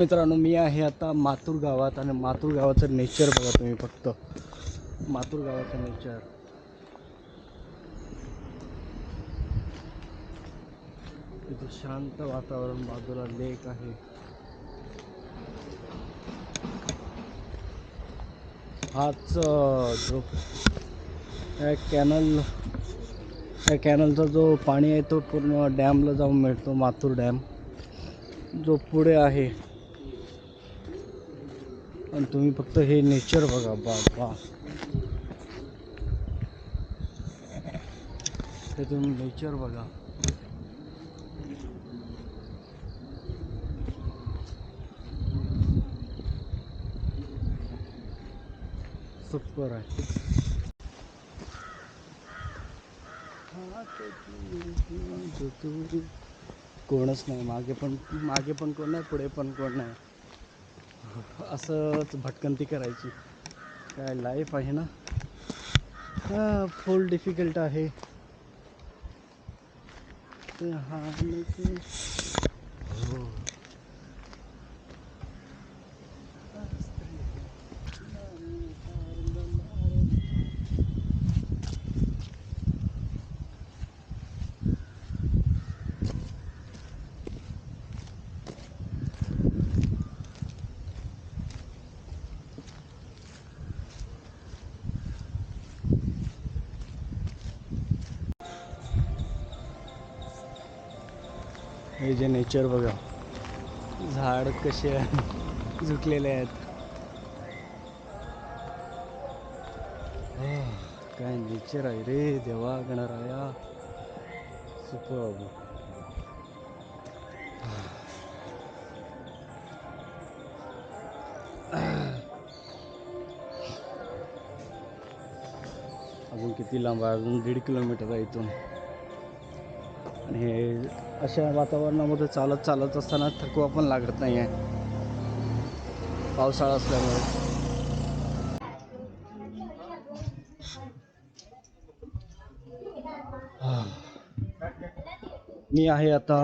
मित्रांनो मी आहे आता मातूर गावात आणि मातूर गावाचं नेचर बघा तुम्ही फक्त. मातूर गावाचं नेचर इथे शांत वातावरण बाजूला लेक आहे. हाच जो कॅनल या कॅनलचा जो पाणी आहे तो पूर्ण डॅमला जाऊन मिळतो माथूर डॅम जो पुढे आहे आणि तुम्ही फक्त हे नेचर बघा बाबा. हे तुम्ही नेचर बघा. सुपर आहे. कोणच नाही मागे पण मागे पण कोण नाही पुढे पण कोण नाही असंच भटकंती करायची. काय लाईफ आहे ना? हा फुल डिफिकल्ट आहे. ते हा ते- हे जे नेचर बघा. झाड कसे झुकलेले आहेत. काय नेचर आहे रे देवा गणराया. सुपर. अजून किती लांब आहे? अजून दीड किलोमीटर आहे इथून. आणि हे अशा वातावरणामध्ये चालत चालत असताना थकवा पण लागत नाही आहे पावसाळा असल्यामुळे. मी आहे आता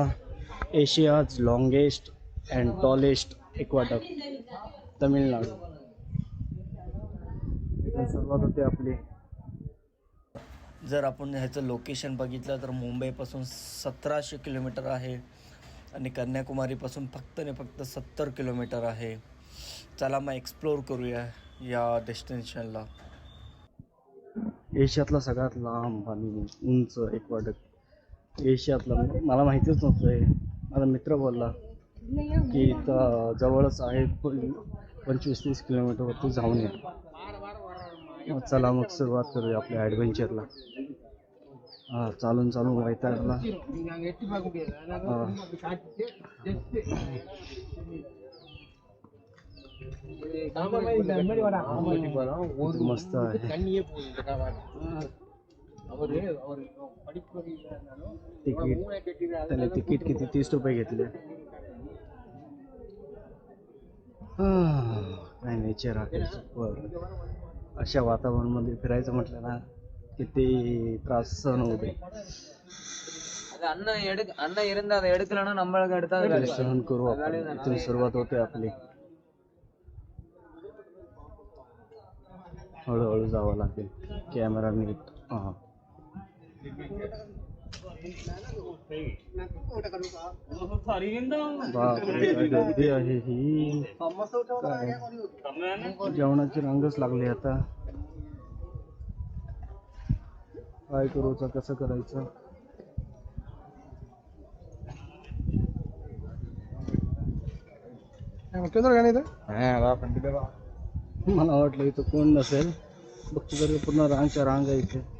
Asia's longest and tallest aqueduct Tamil Nadu. सर्वात सुरुवात होते आपली जर आपण ह्याचं लोकेशन बघितलं तर मुंबईपासून सतराशे किलोमीटर आहे आणि कन्याकुमारीपासून फक्त आणि फक्त सत्तर किलोमीटर आहे. चला मग एक्सप्लोर करूया या डेस्टिनेशनला एशियातला सगळ्यात लांब आणि उंच एकवाडक एशियातला म्हणजे मला माहितीच नव्हतं आहे माझा मित्र बोलला की इथं जवळच आहे पंचवीस तीस किलोमीटरवरती जाऊन या. चला मग सुरुवात करूया आपल्या ॲडव्हेंचरला हां चालून चालून वैतागला. मस्त आहे. तिकीट त्याने तिकीट किती? तीस रुपये घेतले. काय नेचर आहे अशा वातावरणामध्ये फिरायचं म्हटलं ना किती त्रास सहन होते அது அண்ணன் எடு அண்ணன் இருந்து அதை எடுக்கலன்னா நம்மளுக்கு எடுத்தா அது ते வேலை. सहन करू आपण इथून सुरुवात होते आपली हळूहळू जावं लागेल कॅमेरा नीट हां बापरे काय गर्दी आहे ही काय जेवणाची रांगच लागली आता. काय करूचं कसं करायचं? मला वाटलं इथं कोण नसेल. बघतो तरी पूर्ण रांगच्या रांग आहे इथे.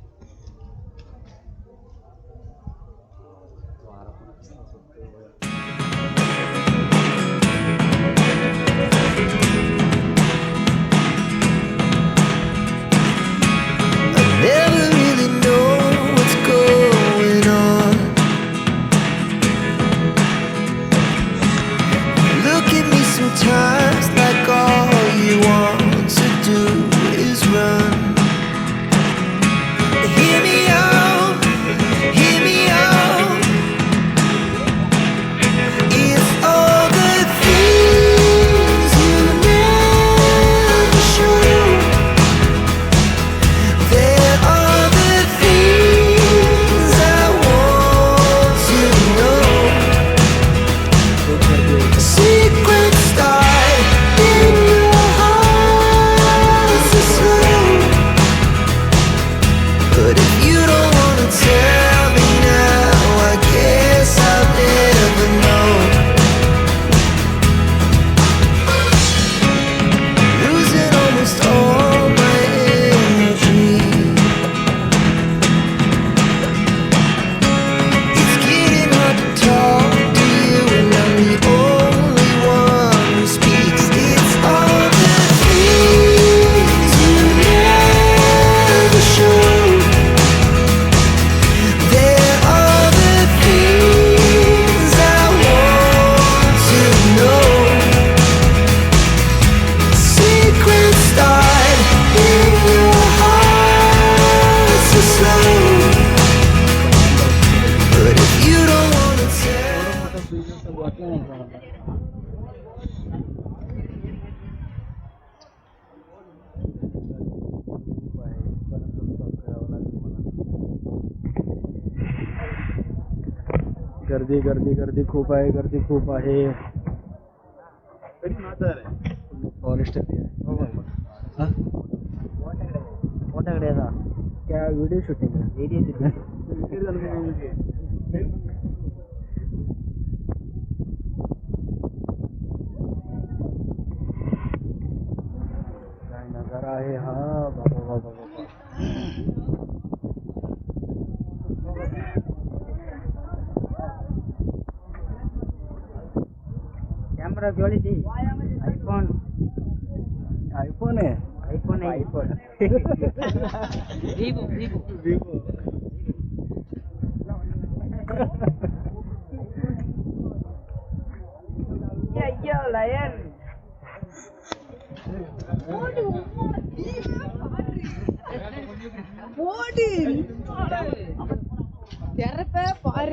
गर्दी गर्दी गर्दी खूब है गर्दी खूब है। फॉरेस्ट हाँ? क्या वीडियो शूटिंग है? Shooting. camera quality iPhone iPhone है iPhone है iPhone Vivo Vivo Vivo yeah yeah lion ஓடி ஓடி திறப்ப பாரு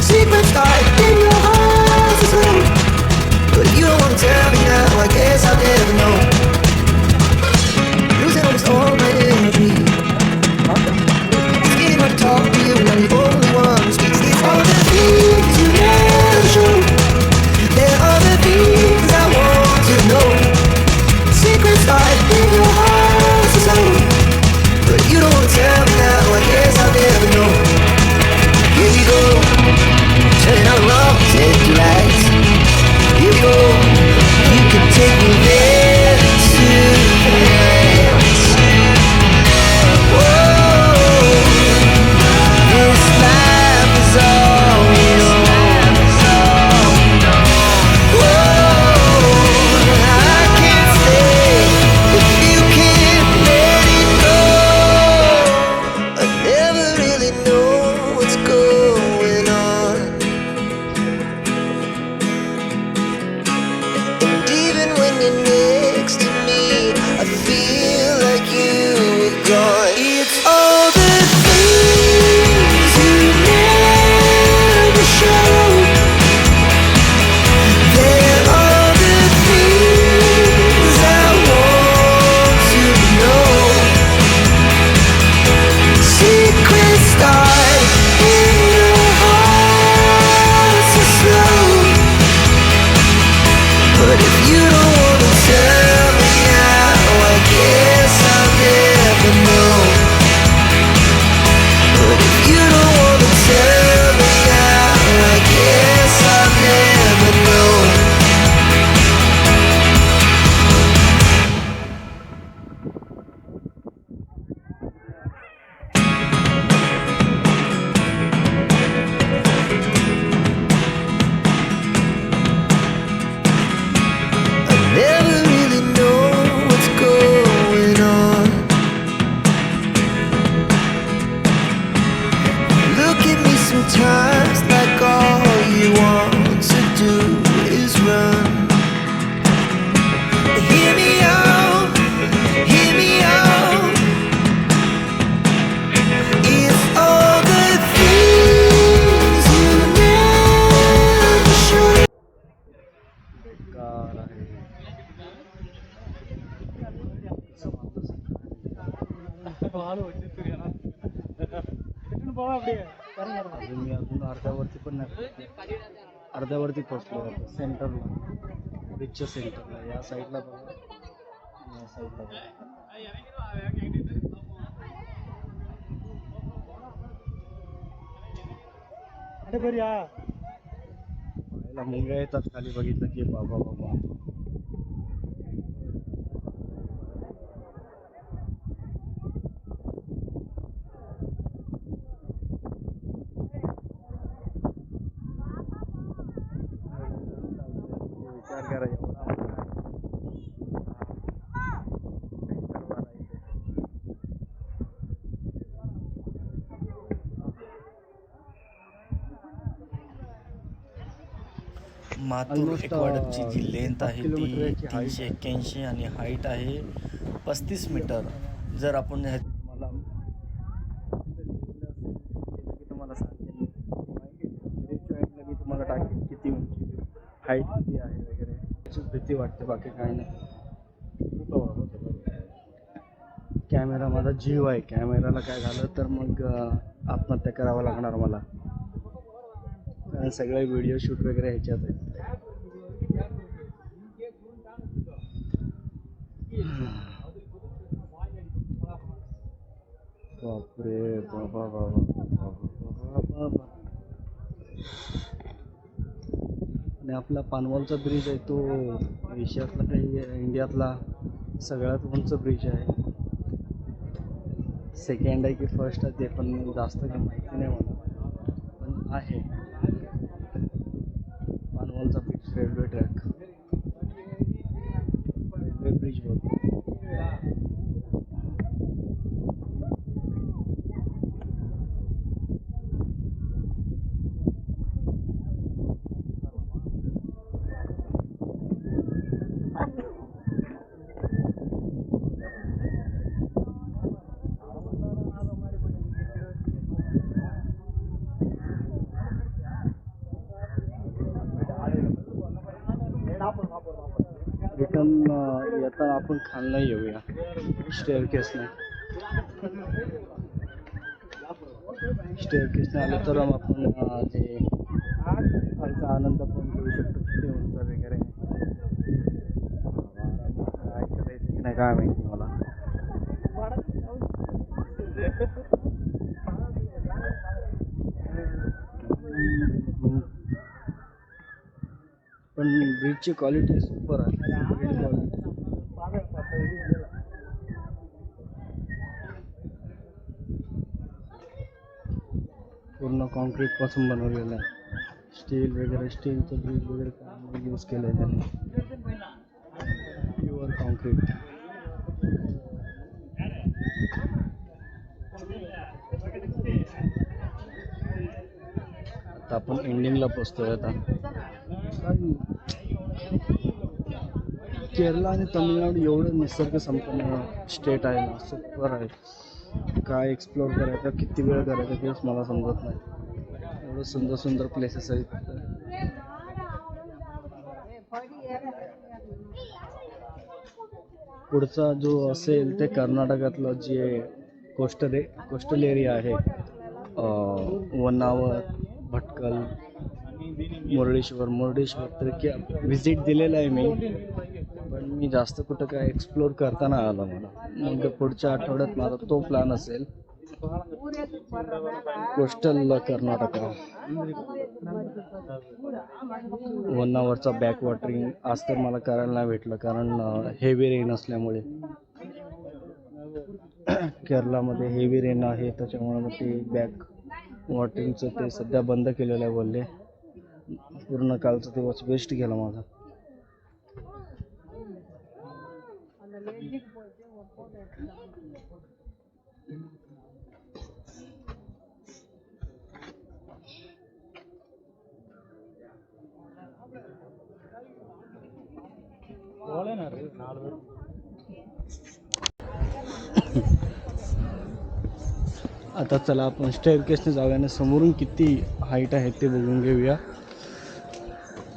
Secrets are in your heart. एवढी अजून मी अजून अर्ध्यावरती पण नाही अर्ध्यावरती पोचलो सेंटरला. ब्रिजच्या सेंटरला. या साईडला बघा. या साईडला बघा. अरे बरं या. मुंग्या येतात खाली बघितलं की बाबा बाबा. मातूर एक्वाडकची अं, जी लेंथ आहे ती तीनशे एक्क्याऐंशी आणि हाईट आहे पस्तीस मीटर जर आपण ह्या मला तुम्हाला सांगेन. मी तुम्हाला टाकेन किती उंची. हाईट किती आहे वगैरे. भीती वाटते बाकी काही नाही. कॅमेरा माझा जीव आहे. कॅमेराला काय झालं तर मग आत्महत्या करावं लागणार मला. सगळे व्हिडिओ शूट वगैरे ह्याच्यात आहे बापरे बाबा बाबा बाबा बाबा आणि आपला पानवालचा ब्रिज आहे तो एशियातला काही इंडियातला सगळ्यात उंच ब्रिज आहे. सेकंड आहे की फर्स्ट आहे ते पण जास्त काही माहिती नाही मला पण आहे पानवलचा bridge railway track railway bridge बोलतो रिटर्न येताना आपण खालनं येऊया. स्टेअर केसने स्टेअर केसने आलं तर आपण ते खालचा आनंद पण घेऊ शकतो. किती उंच वगैरे येते की नाही काय माहिती मला. पण ब्रिजची क्वालिटी सुपर आहे. बिल्ड क्वालिटी पूर्ण कॉन्क्रीटपासून बनवलेलं आहे. स्टील वगैरे स्टीलचं ब्रिज वगैरे यूज केलं आहे. त्यांनी प्युअर कॉन्क्रीट आता आपण एंडिंगला पोचतोय आता. केरळ आणि तामिळनाडू एवढं निसर्ग संपन्न स्टेट आहे ना सुपर आहे. काय एक्सप्लोअर करायचं किती वेळ करायचं तेच मला समजत नाही. एवढं सुंदर सुंदर प्लेसेस आहेत. पुढचा जो असेल ते कर्नाटकातलं जे कोस्टल कोस्टल एरिया आहे वनावर भटकल मुरडेश्वर मुरडेश्वर तर व्हिजिट दिलेलं आहे मी. मी जास्त कुठं काय एक्सप्लोर करताना नाही आलं मला मग पुढच्या आठवड्यात माझा तो प्लॅन असेल. कोस्टल कर्नाटका. वनावरचा बॅक वॉटरिंग आज तर मला करायला नाही भेटलं कारण हेवी रेन असल्यामुळे. केरळामध्ये हेवी रेन आहे त्याच्यामुळे मग ते बॅक वॉटरिंगचं ते सध्या बंद केलेलं आहे बोलले. पूर्ण कालचा दिवस वेस्ट गेला माझा. आता चला आपण स्टेअर केसने जाऊया आणि समोरून किती हाईट आहे ते बघून घेऊया.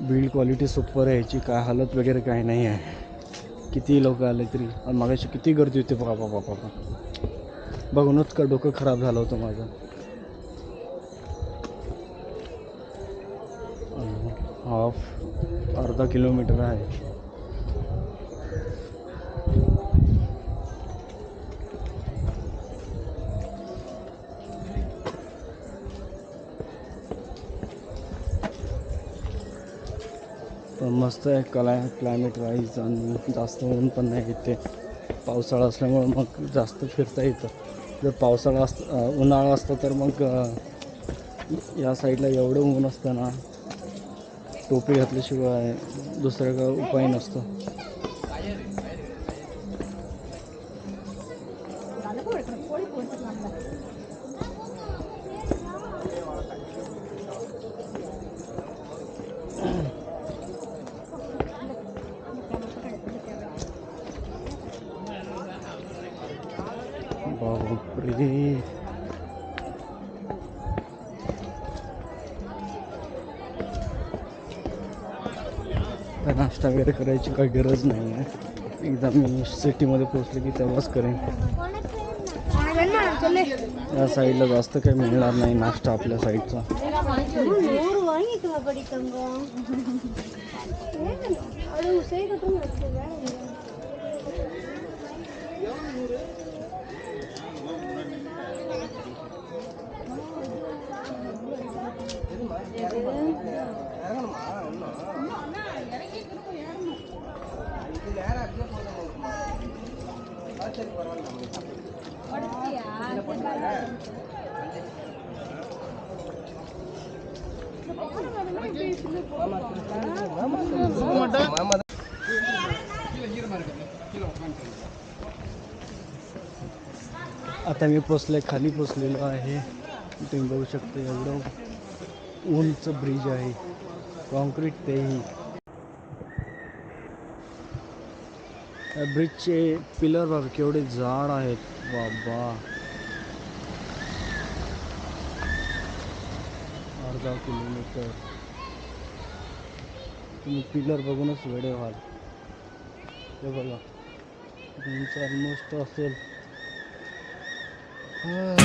बिल्ड क्वालिटी सुपर आहे याची काय हालत वगैरे काही नाही आहे. किती लोक आले तरी? आणि मागाशी किती गर्दी होती बाबा बाबा बाबा बघूनच का डोकं खराब झालं होतं माझं. हाफ अर्धा किलोमीटर आहे. मस्त आहे कला क्लायमेट वाईज आणि जास्त ऊन पण नाही येते पावसाळा असल्यामुळं मग जास्त फिरता येतं. जर पावसाळा असत उन्हाळा असतं तर मग या साईडला एवढं ऊन असतं ना टोपी घातल्याशिवाय दुसरं काय उपाय नसतो बापरे नाश्ता वगैरे करायची काही गरज नाही आहे. एकदा मी सिटीमध्ये पोचले की तेव्हाच करेन. या साईडला जास्त काही मिळणार नाही नाश्ता आपल्या साईडचा. आता मी पोचले खाली पोचलेलो आहे. तुम्ही बघू शकता एवढं उंच ब्रिज आहे. कॉन्क्रीट तेही. या ब्रिजचे पिलर बघा केवढे जाड आहेत. बाबा. अर्धा किलोमीटर. तुम्ही पिलर बघूनच वेडे व्हाल. हे बघा. उंच ऑलमोस्ट असेल. Ah.